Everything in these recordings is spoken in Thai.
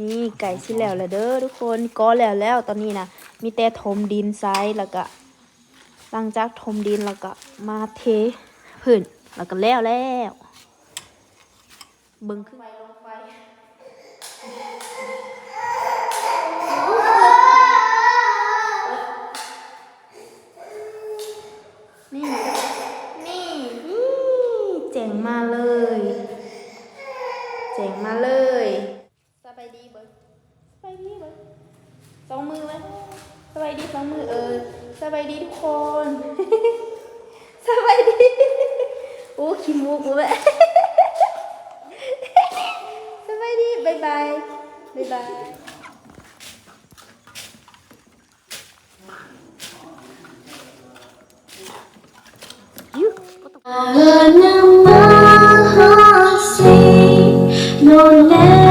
นี่ไก่สิแล้วแล้วเด้อทุกคนก็แล้วแล้วตอนนี้นะมีแต่ถมดินทรายแล้วก็หลังจากถมดินแล้วก็มาเทพื้นแล้วก็แล้วแล้วเบิ่งขึ้นไปลงไปนี่นี่นี่เจ๋งมาเลย เจ๋งมาเลย บายดีเบิร์สบายดีเบิร์สองมือไหมสบายดีสองมือเออสบายดีทุกคนสบายดีโอ้ขี้มูกกูแบบสบายดีบายบายบายบาย Ngân non nè lá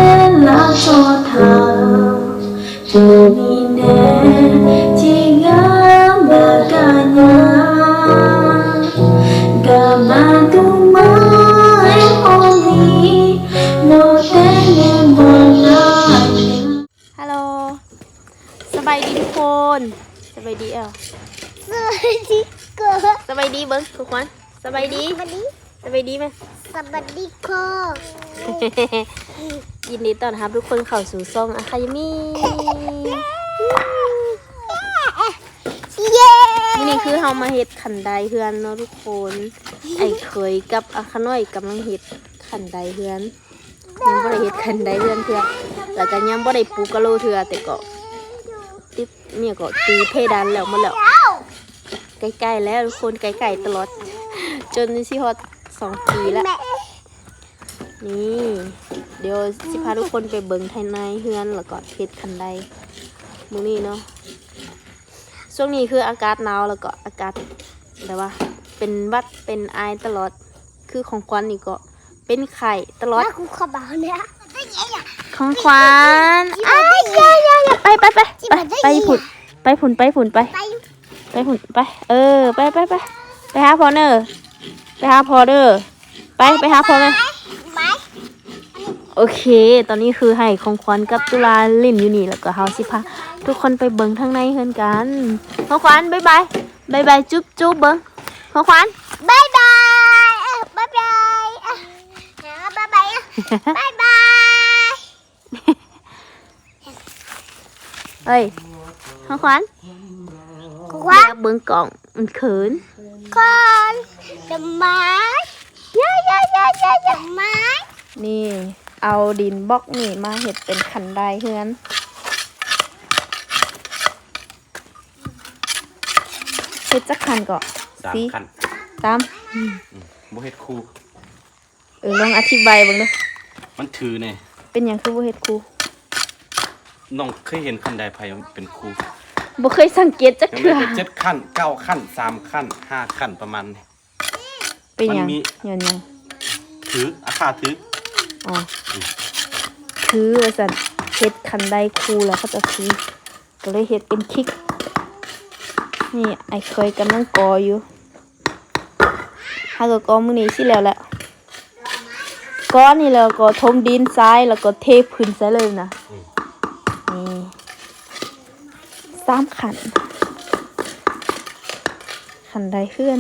ไหมสวัสดีค่ะยินดีต้อนรับทุกคนเข้าสู่ซ่องอะคาเดมี่เย้นี่นี่คือเฮามาเฮ็ดขันไดเฮือนเนาะทุกคน ไอ้เคยกับอาคาน้อยกำลังเฮ็ดขันไดเฮือนยังบ่ได้เฮ็ดขันไดเฮือนเทื่อแล้วก็ยังบ่ได้ปูกะโลเทื่อแต่ก็ติดเนี่ยก็ตีเพดานแล้วหมดแล้วใกล้ๆแล้วทุกคนใกล้ๆตลอด จนสิฮอด สองปีแล้วแม่นี่ เดี๋ยวสิพาทุกคนไปเบิ่งภายในเฮือนแล้วก็เฮ็ดคันไดมื้อนี้เนาะช่วงนี้คืออากาศหนาวแล้วก็อากาศแบบว่า เป็นหวัดเป็นไอตลอดคือของควันนี่ก็เป็นไข่ตลอดแม่คุณขอบอกเนี่ยได้ยังไงของควันอ้ายยายายไปไปไปไปไปผุนไปผุนไปผุนไปไป ไปผุนไป เออ ไปไปไปไปหาพอเนอร์ ไปหาพอเด้อไปไปหาพอไหมไหมโอเค ตอนนี้คือให้ของขวัญกับตุลาเล่นอยู่นี่แล้วก็เฮาสิพาทุกคนไปเบิ่งทางในเฮือนกันของขวัญบ๊ายบายบ๊ายบายจุ๊บจุ๊บเบิ่งของขวัญบายบายเอ้ยบายบายเอ้ยบายบายเอ้ยบายบายเฮ้ยของขวัญ คุณว่าเบิ่งกล่องมันเขินคนดอกไม้ยายายายาดอกไม้นี่ เอาดินบล็อกนี่มาเฮ็ดเป็นขันไดเฮือนเฮ็ดจักขันก่อนสามสิขั้นตามบ่เฮ็ดคู่เออลองอธิบายเบิ่งดูมันถือเนี่ยเป็นหยังคือบ่เฮ็ดครูน้องเคยเห็นขั้นใดไผมันเป็นคู่ บ่เคยสังเกตจักยังเทื่ไม่อเป็นเจ็ดขั้นเก้าขั้นสามขั้นห้าขั้นประมาณนี้ เป็นหยังมันมีย้อนหยังถืออาคาถืออ๋อคือว่าสันเฮ็ดคันไดคูแล้วเขาจะคือก็เลยเฮ็ดเป็นคลิก นี่ไอเคยกำลังกออยู่ถ้าก็กอมือนี้สิแล้วแหละก้อนนี่แล้วก็ทมดินทรายแล้วก็เทพื้นใส่เลยนะนี่ สามขัน ขันไดเพื่อน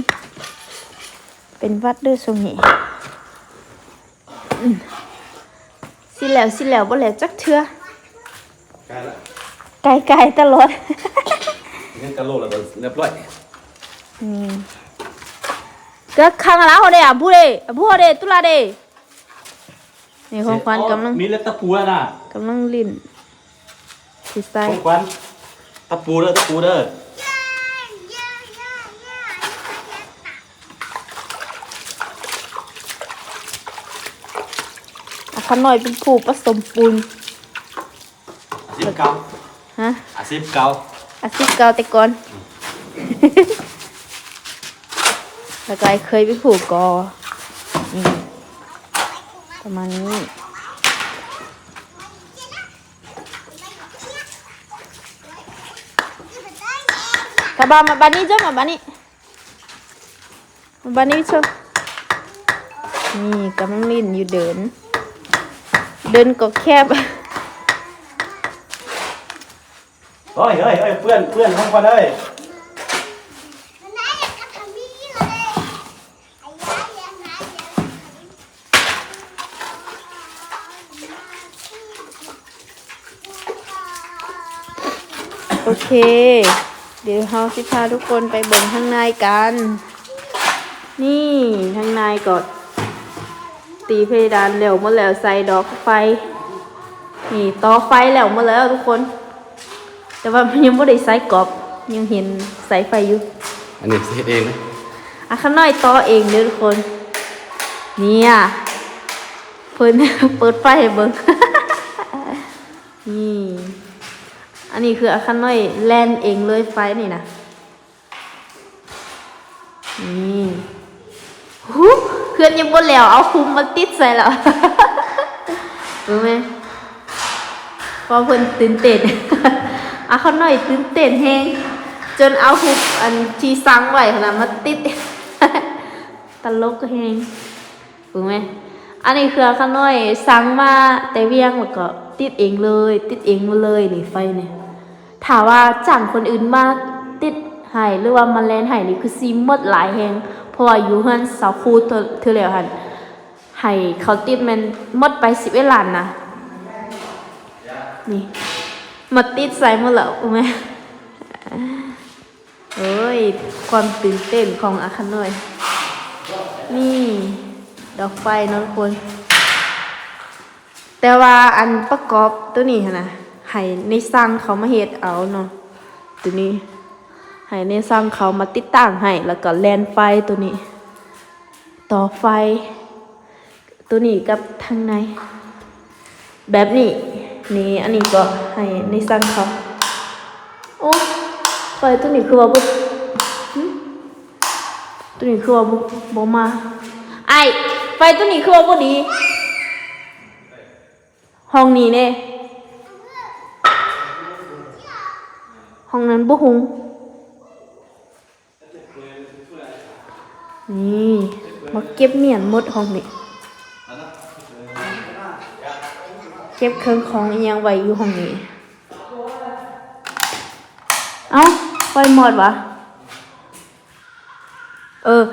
เป็นวัดเด้วยทรงนี้สิแล้วสิแล้วบ่แล้วจักเทื่อใกล้ละไกลๆตลอดเงินกะโลแล้วก็เรียบร้อยอืมก็ข้างหล้างเขาเด้อะผู้เด้อะผู้เขาเด้ตุลาเด้นี่ของขวัญกำลังมีเล็บตะปูแล้วนะกำลังลิ้นสิใส่ของขวัญ ตะปูเด้อตะปูเด้ออะขน่อยเป็นผู้ผสมปูนอาสิบเก้าฮะอาสิบเก้าอาซิบเกาแต่ก่อนแล้วก็ไอ้เคยไปผูกกอนี่ประมาณนี้ กระบามาบานนี้จ้ะมาบานนี้มาบานนี้ชมนี่กำลังลิ้นอยู่เดิน เดินก็แคบเฮ้ยเฮ้ยเฮ้ยเพื่อนเพื่อนห้องก่อนเลยมันน่าอยากทำพี่เลยไอ้ยายยังไงโอเค เดี๋ยวเฮาสิพาทุกคนไปเบิ่งข้างในกัน นี่ข้างในก็ตีเพดานแล้วหมดแล้วใส่ดอกไฟ นี่ต่อไฟแล้วหมดแล้วทุกคน แต่ว่ามันยังไม่ได้ใส่กรอบยังเห็นสายไฟอยู่อันนี้เฮ็ดเองนะอะข้างน้อยต่อเองเด้อทุกคน เนี่ยเพิ่นเปิดไฟให้เบิ่งนี่อั นนี้คืออาคันน้อยแลนเองเลยไฟนี่นะนี่หูเพื่อนยังบนแล้ว เอาคุมมาติดใส่แล้วรู้ไหมพราะเพื่อนตื่นเต้นอาคันน้อยตื่นเต้นแฮงจนเอาหุบอันที่ซังไว้ขนาดมาติดตลกแฮงรู้ไหมอันนี้คืออาคันน้อยซังมาแต่เวียงแล้วก็ติดเองเลย ติดเองมาเลยนี่ไฟเนี่ย ถามว่าจ้างคนอื่นมาติดให้หรือว่ามาแลนให้นี่คือซีมดหลายแฮงเพราะว่าอยู่เฮือนสาวคูเธอเธอแล้วหันให้เขาติดมันมดไปสิบเอ็ดล้านนะนี่มาติดใส่หมดแล้วรู้ไหมเอ้ย ความตื่นเต้นของอาคันน้อย นี่ ดอกไฟนาะทุกคน แต่ว่าอันประกอบตัวนี้หั้นนะ ให้ในสร้างเขามาเฮ็ดเอาเนาะตัวนี้ให้ในสร้างเขามาติดตั้งให้แล้วก็แลนไฟตัวนี้ ต่อไฟ ตัวนี้กับทางใน แบบนี้นี่อันนี้ก็ให้ในสร้างเขาโอ้ไฟตัวนี้คือว่าบ่หึตัวนี้คือว่าบ่บ่มาไอไฟตัวนี้คือว่าบ่ดีห้องนี้เน่ห้ นั้นบุหงนี่มาเก็บเมียนหมดห้องนี้เก็บเครื่องของอิหยังไว้อยู่ห้องนี้ เอ้าไฟหมดวะเออ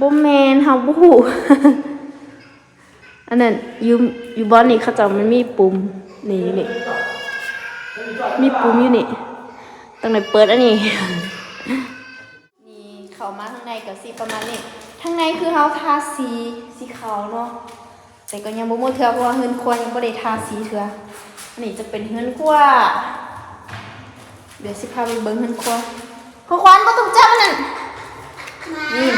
บ่แมนเฮาบ่ฮู้อันนั้นอยู่อยู่บอนนี่เขาจะมันมีปุ่มนี่นี่มีปุ่มอยู่นี่ ตรงไหนเปิดอันนี้ นี่เขามาข้างในกับสีประมาณนี้ข้างในคือเฮาทาสีสีขาวเนาะแต่ก็ยังบ่หมดเทื่อเพราะว่าเฮือนครัวยังบ่ได้ทาสีเทื่ออันนี้จะเป็นเฮือนครัวเดี๋ยวสิพาไปเบิ่งเฮือนครัวขอควานบ่ต้องจับมันนั่นนี่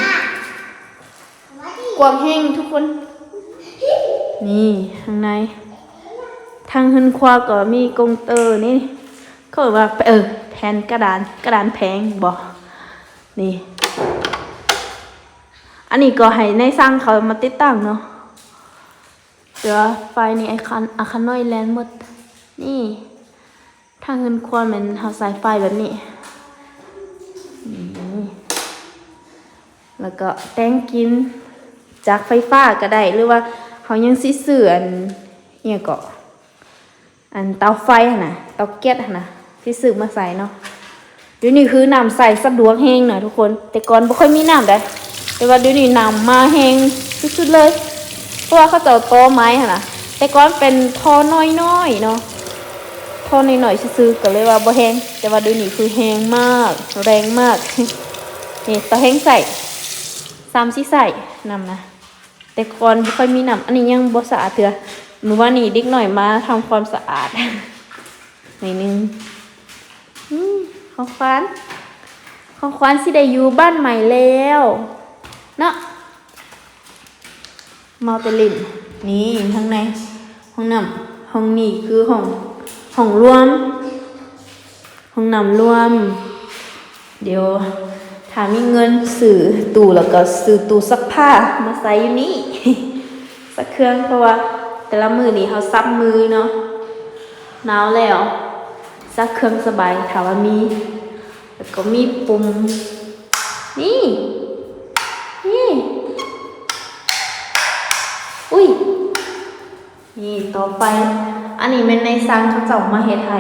กวางแห้งทุกคน นี่ข้างใน ทางหึนควาก็มีกงเตอร์นี่เขาบอกว่าเออ แทนกระดานกระดานแพงบอกนี่ อันนี้ก็ให้ในสร้างเขามาติดตั้งเนาะเดี๋ยวไฟนี่ไอคันอาคันน้อยแลนด์หมด นี่ทาเงหึนความันเฮาสายไฟแบบนี้นี่แล้วก็แตงกินจากไฟฟ้าก็ได้หรือว่าเขายังสิเสื่ออันเนี่ยก็อันเตาไฟนะเตาแก๊สหั่นนะ ที่ซื้อมาใส่เนาะเดี๋ยวนี้คือน้ำใส่สะดวกแห้งหน่อยทุกคน แต่ก่อนบ่ค่อยมีน้ำได้แต่ว่าเดี๋ยวนี้น้ำมาแห้งสุดๆเลย เพราะว่าเขาจะเอาโต๊ะไม้หั่นนะแต่ก่อนเป็นท่อน้อยๆเนาะท่อน้อยๆซื่อๆก็เลยว่าบ่แห้งแต่ว่าเดี๋ยวนี้คือแห้งมาก แรงมากนี่ตาแห้งใส่ซ้ำสิใส่น้ำนะแต่ก่อนบ่ค่อยมีน้ำอันนี้ยังบ่สะอาดเถื่อมือวานนี้เด็กหน่อยมาทำความสะอาดหน่อยนึง ของขวัญของขวัญสิได้อยู่บ้านใหม่แล้วเนาะเมาแตลินนี่ข้างในห้องน้ำห้องนี้คือห้องห้องรวม ห้องน้ำรวม เดี๋ยวถามีเงินซื้อตู้แล้วก็ซื้อตู้ซักผ้ามาใส่อยู่นี่สักเครื่องเพราะว่าแต่ละมือนี่เขาซับมือเนาะหนาวแล้ว ซักเครื่องสบายถามว่ามีแล้วก็มีปุ่มนี่ นี่ อุ้ย นี่ต่อไป อันนี้เป็นในซังเขาเจ้ามาเฮ็ดให้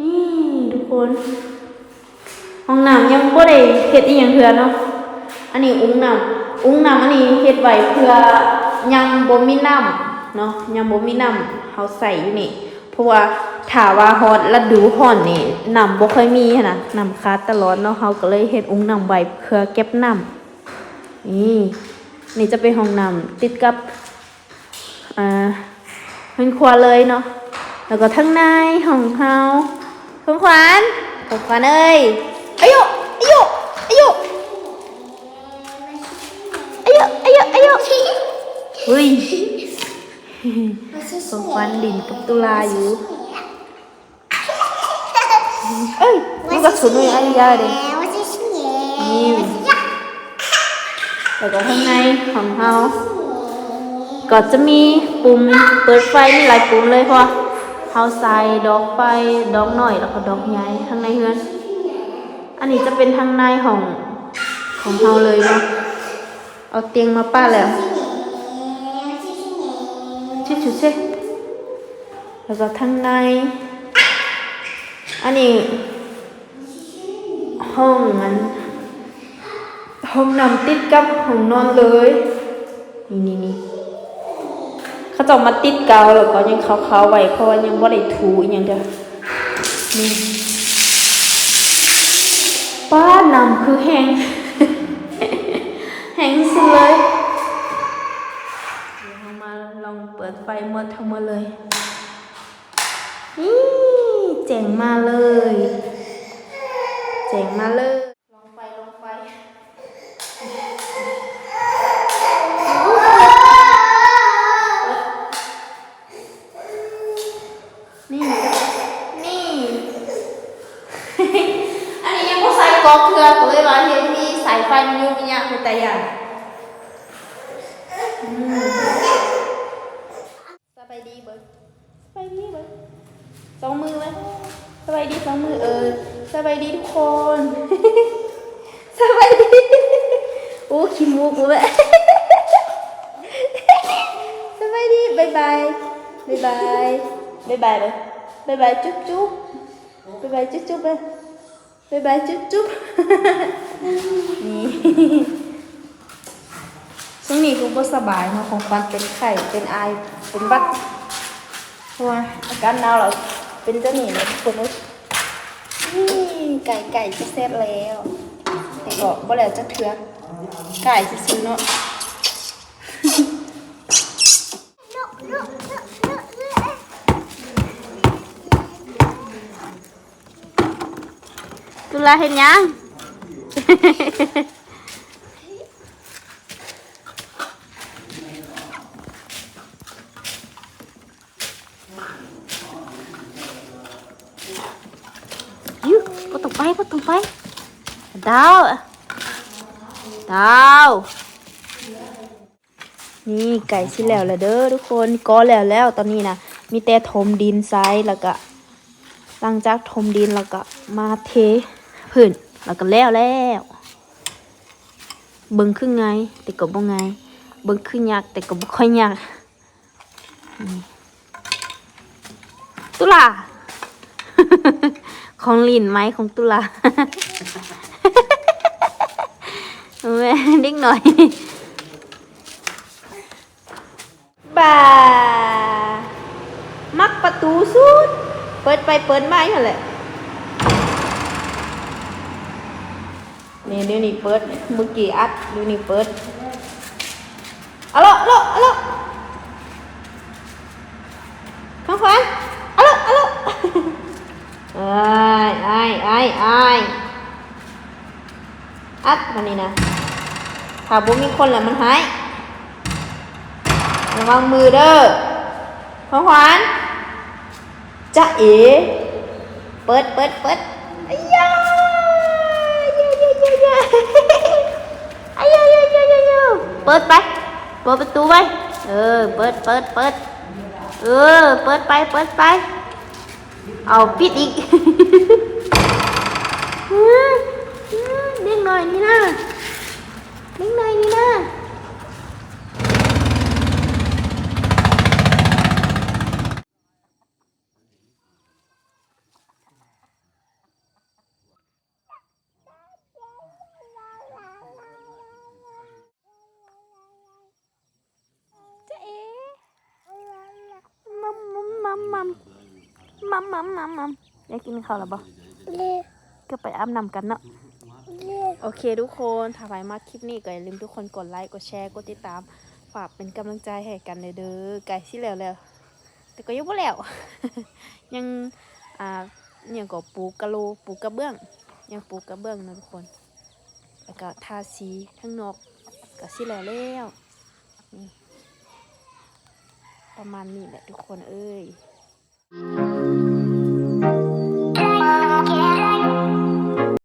นี่ทุกคนห้องน้ำยังบ่ได้เฮ็ดอีกอย่างเถื่อนเนาะ อันนี้อุ้งน้ำอุ้งน้ำอันนี้เฮ็ดไว้เพื่อยังบ่มีน้ำ เนาะยังบ่มีน้ำเฮาใส่อยู่นี่ เพราะว่าถ้าว่าฮอดฤดูร้อนนี่น้ำบ่ค่อยมีหั้นนะน้ำขาดตลอดเนาะเฮาก็เลยเฮ็ดอุ้งน้ำไว้เพื่อเก็บน้ำนี่นี่จะเป็นห้องน้ำติดกับอ่าเป็นครัวเลยเนาะแล้วก็ทั้งในห้องเฮาของขวัญของขวัญเอ้ยอายุอายุอายุอายุอายุอายุเฮ้ย ของฟันดินกับตุลาอยู่ เอ้ยลูกก็ะสุนมีอะไรยอะเลยนี่แต่ก็ข้างในของเราก็จะมีปุ่มเปิดไฟมีหลายปุ่มเลยพอเขาใส่ดอกไฟดอกหน่อยแล้วก็ดอกใหญ่ข้างในเฮือน อันนี้จะเป็นทางในของของเราเลยเนาะเอาเตียงมาป้าแล้ว ชิชุเชแล้วก็ทางในอันนี้ห้องมันห้องนำติดกับห้องนอนเลยนี่นี่นี่เขาจะเอามาติดกาวแล้วก็ยังขาวๆไว้เพราะว่ายังบ่ได้ถูอย่างเดียวนี่ป้าน้ำคือแห้ง หมดทั้งหมดเลยนี่เจ๋งมาเลย เจ๋งมาเลยลองไฟลองไฟนี่ นี่ อันนี้ยังไม่ใส่กอกเกลือก็เลยว่าเห็นมีสายไฟมันยู่มีอย่างเป็นแต่อย่างอืมสบายดีเบิร์ดสบายดีเบิร์ดสองมือเลยสบายดีสองมือเออสบายดีทุกคน สบายดี โอ้ ขี้มูกกูแบบสบายดีบายบายบายบายบายบายเลยบายบายจุ๊บจุ๊บบายบายจุ๊บจุ๊บเลยบายบายจุ๊บจุ๊บนี่ช่วงนี้กูก็สบายเนาะของควันเป็นไข้เป็นไอเป็นหวัดว่าอาการหนาวเราเป็นเจ้าหนี้เลยทุกคนนี่ไก่ไก่จะเสร็จแล้วแต่ก็บ่แล้วจะเถื่อ ไก่จะซื้อๆเนาะตุลาเห็นยังยูก็ต้องไปก็ต้องไปดาว ดาวนี่ไก่สิแล้วละเด้อทุกคนก็แล้วแล้วตอนนี้นะมีแต่ถมดินทรายแล้วก็หลังจากถมดินแล้วก็มาเทพื้นแล้วก็แล้วแล้วเบิ่งขึ้นไง แต่ก็บ่ไงเบิ่งขึ้นยากแต่ก็บ่ค่อยยากตุลาของลินไหมของตุลา เด็กหน่อยบ่ามักประตูสุด เปิดไปเปิดมาอยู่นั่นแหละนี่เดี๋ยวนี้เปิดเมื่อกี้อัดเดี๋ยวนี้เปิดอะโลอะโลอะโลข้างขวาอะโลอะโลเอ้ไอ้ไอ้ไอ้อัดมันนี่นะ ถ้าบ่มีคนแล้วมันหายระวังมือเด้อข้างขวาจะเอ๋เปิดเปิดเปิดอ้ยาเยอะเยอะเยอะเยอะอ้ยาเยอะเยอะเยอะเยอะเปิดไปเปิดประตูไว้เออเปิดเปิดเปิดเออเปิดไปเปิดไป เอาปิดอีกเด็กหน่อยนี่นะ Đứng đây Nina mắm mắm mắm mắm để kia mình khâu là bao cái phải ấm nằm cắn đó. โอเคทุกคนถ้าใครมากคลิปนี้ก็อย่าลืมทุกคนกดไลค์กดแชร์กดติดตาม ฝากเป็นกำลังใจให้กันเลยเด้อไก่สิแล้วแล้ว แต่ก็ยังบ่แล้ว ยังอ่าเนี่ยก็ปลูกกะโลปลูกกระเบื้อง ยังปลูกกระเบื้องนะทุกคน แล้วก็ทาสีทั้งนอกก็สิแล้วแล้วนี่ประมาณนี้แหละทุกคนเอ้ย